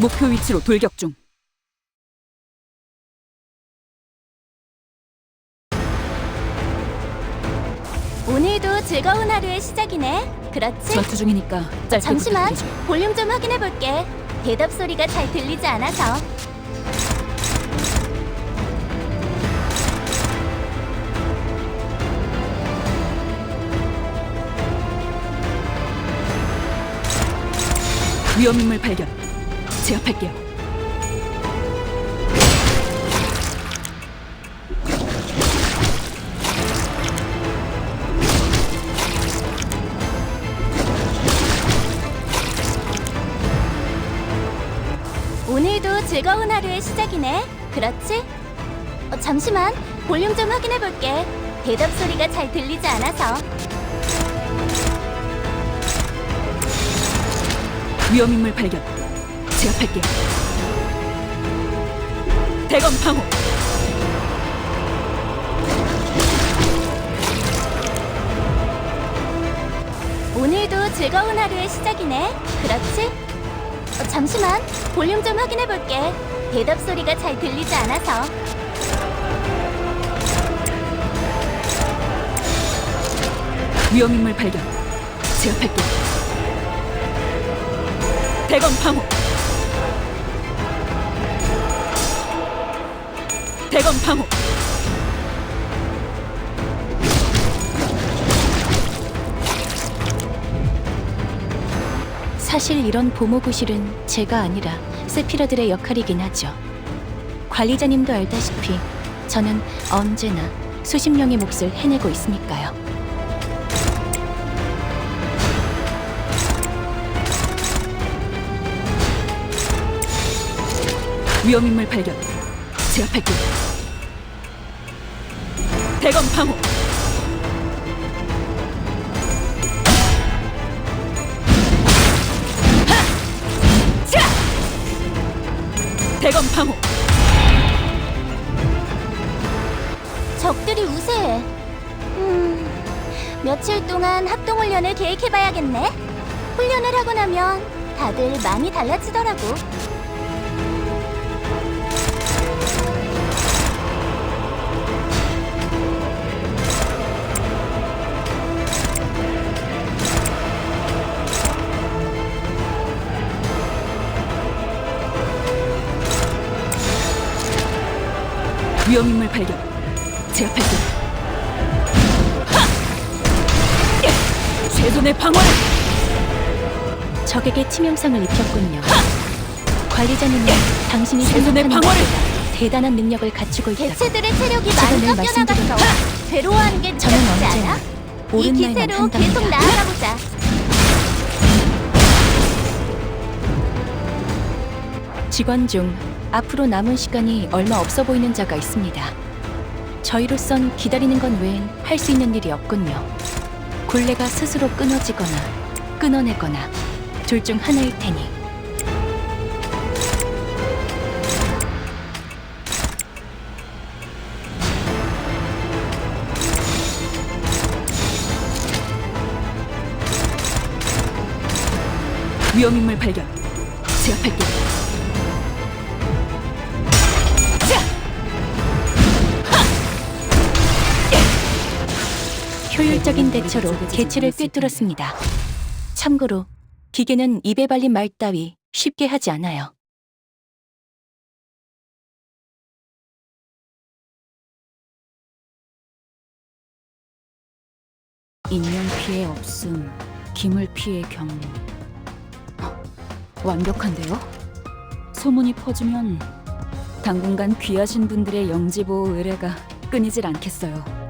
목표 위치로 돌격 중. 오늘도 즐거운 하루의 시작이네. 그렇지? 전투 중이니까 짧게 잠시만. 부탁드리죠. 볼륨 좀 확인해 볼게. 대답 소리가 잘 들리지 않아서. 위험 인물 발견. 제압할게요. 오늘도 즐거운 하루의 시작이네. 그렇지? 어, 잠시만. 볼륨 좀 확인해 볼게. 대답 소리가 잘 들리지 않아서. 위험 인물 발견. 제압할게요. 대검 방호. 오늘도 즐거운 하루의 시작이네. 그렇지? 어, 잠시만. 볼륨 좀 확인해 볼게. 대답 소리가 잘 들리지 않아서. 위험 인물 발견. 제압할게요. 대검 방호. 대검 방호. 사실 이런 보모구실은 제가 아니라 세피라들의 역할이긴 하죠. 관리자님도 알다시피 저는 언제나 수십 명의 몫을 해내고 있으니까요. 위험 인물 발견. 제압할게요. 대검 방호. 대검 방호. 적들이 우세해. 음, 며칠 동안 합동훈련을 계획해봐야겠네. 훈련을 하고 나면 다들 많이 달라지더라고. 위험 인물 발견. 하! 예! 최선의 방어를. 적에게 치명상을 입혔군요. 관리자님은 당신이 최선의 생각하는 방어를! 것보다 대단한 능력을 갖추고 있다고 개체들의 체력이 많이 늘 깎여나갔어. 말씀드렸죠. 괴로워하는 게 저는 언제나? 이 옳은 말만 기세로 계속 한답니다. 나아 직원 중 앞으로 남은 시간이 얼마 없어 보이는 자가 있습니다. 저희로선 기다리는 건 외엔 할 수 있는 일이 없군요. 굴레가 스스로 끊어지거나 끊어내거나 둘 중 하나일 테니 위험 인물 발견. 제압할게 효율적인 대처로 개체를 꿰뚫었습니다. 참고로 기계는 입에 발린 말 따위 쉽게 하지 않아요. 인명 피해 없음, 기물 피해 경로. 어, 완벽한데요? 소문이 퍼지면 당분간 귀하신 분들의 영지보호 의뢰가 끊이질 않겠어요.